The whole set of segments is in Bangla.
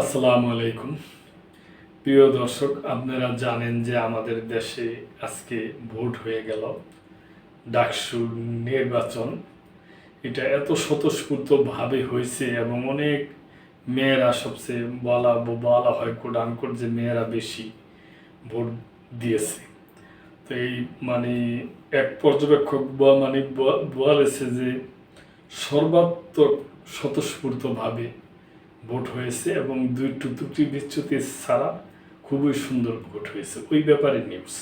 আসসালামু আলাইকুম। প্রিয় দর্শক, আপনারা জানেন যে আমাদের দেশে আজকে ভোট হয়ে গেল। ডাকসু নির্বাচন, এটা এত স্বতঃস্ফূর্তভাবে হয়েছে এবং অনেক মেয়েরা সবচেয়ে বলা বলা হয় কোড আনকোড যে মেয়েরা বেশি ভোট দিয়েছে। তো এই মানে এক পর্যবেক্ষক বা মানে বলেছে যে সর্বাত্মক স্বতঃস্ফূর্তভাবে ভোট হয়েছে এবং দুই টুকটি বিচ্যুতি ছাড়া খুবই সুন্দর ভোট হয়েছে। ওই ব্যাপারে নিউজ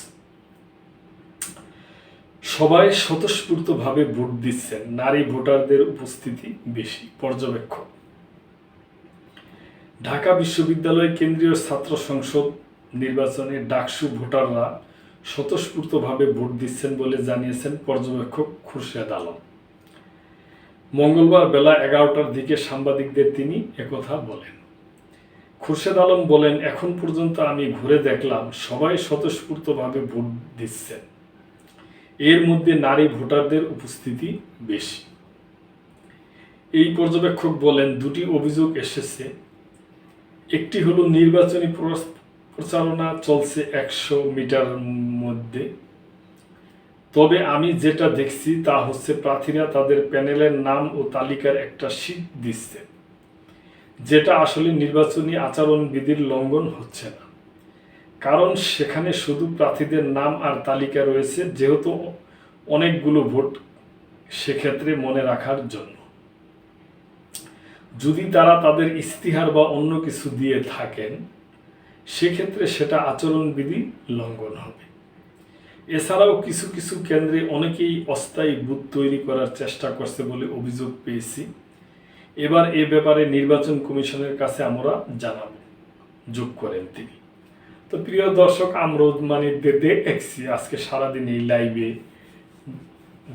সবাই স্বতঃস্ফূর্তভাবে ভোট দিচ্ছেন। নারী ভোটারদের উপস্থিতি বেশি পর্যবেক্ষক ঢাকা বিশ্ববিদ্যালয় কেন্দ্রীয় ছাত্র সংসদ নির্বাচনে ডাকসু ভোটাররা স্বতঃস্ফূর্তভাবে ভোট দিচ্ছেন বলে জানিয়েছেন পর্যবেক্ষক খুরশেদ আলম। মঙ্গলবার বেলা এগারোটার দিকে সাংবাদিকদের তিনি একথা বলেন। খুরশেদ আলম বলেন, এখন পর্যন্ত আমি ঘুরে দেখলাম, সবাই স্বতঃস্ফূর্তভাবে ভোট দিচ্ছেন। এর মধ্যে নারী ভোটারদের উপস্থিতি বেশি। এই পর্যবেক্ষক বলেন, দুটি অভিযোগ এসেছে। একটি হলো, নির্বাচনী প্রচারণা চলছে একশো মিটার মধ্যে। তবে আমি যেটা দেখছি তা হচ্ছে প্রার্থীরা তাদের প্যানেলের নাম ও তালিকার একটা শীট দিচ্ছে, যেটা আসলে নির্বাচনী আচরণ বিধির লঙ্ঘন হচ্ছে না। কারণ সেখানে শুধু প্রার্থীদের নাম আর তালিকা রয়েছে, যেহেতু অনেকগুলো ভোট সেক্ষেত্রে মনে রাখার জন্য। যদি তারা তাদের ইস্তিহার বা অন্য কিছু দিয়ে থাকেন, সেক্ষেত্রে সেটা আচরণবিধি লঙ্ঘন হবে। এছাড়াও কিছু কিছু কেন্দ্রে অনেকেই অস্থায়ী বুথ তৈরি করার চেষ্টা করছে বলে অভিযোগ পেয়েছি। এবার এ ব্যাপারে নির্বাচন কমিশনের কাছে আমরা জানাব। যোগ করেন তিনি। তো প্রিয় দর্শক আমরোদ মানে দেখছি, আজকে সারাদিন এই লাইভে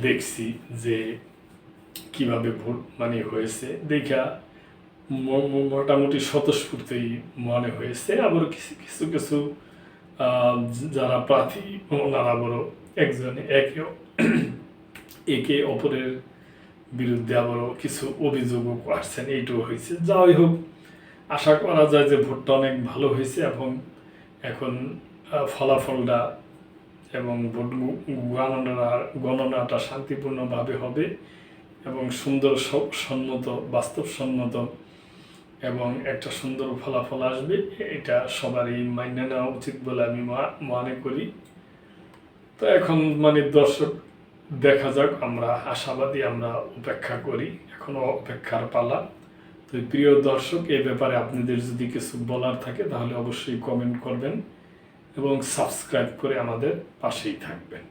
দেখছি যে কীভাবে ভোট মানে হয়েছে। দেখা মোটামুটি স্বতঃস্ফূর্তই মনে হয়েছে, আবার কিছু কিছু কিছু যারা প্রার্থী ওনারা বড় একজনে একে একে অপরের বিরুদ্ধে আবারও কিছু অভিযোগও করছেন এইটুকু হয়েছে। যাই হোক, আশা করা যায় যে ভোটটা অনেক ভালো হয়েছে এবং এখন ফলাফলটা এবং ভোট গু- গণনা গণনাটা শান্তিপূর্ণভাবে হবে এবং সুন্দর স- সম্মত, বাস্তবসম্মত এবং একটা সুন্দর ফলাফল আসবে, এটা সবারই মান্য নেওয়া উচিত বলে আমি মনে করি। তো এখন মানে দর্শক, দেখা যাক, আমরা আশাবাদী আমরা অপেক্ষা করি, এখনও অপেক্ষার পালা। তো প্রিয় দর্শক, এ ব্যাপারে আপনাদের যদি কিছু বলার থাকে, তাহলে অবশ্যই কমেন্ট করবেন এবং সাবস্ক্রাইব করে আমাদের পাশেই থাকবেন।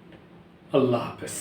আল্লাহ হাফেজ।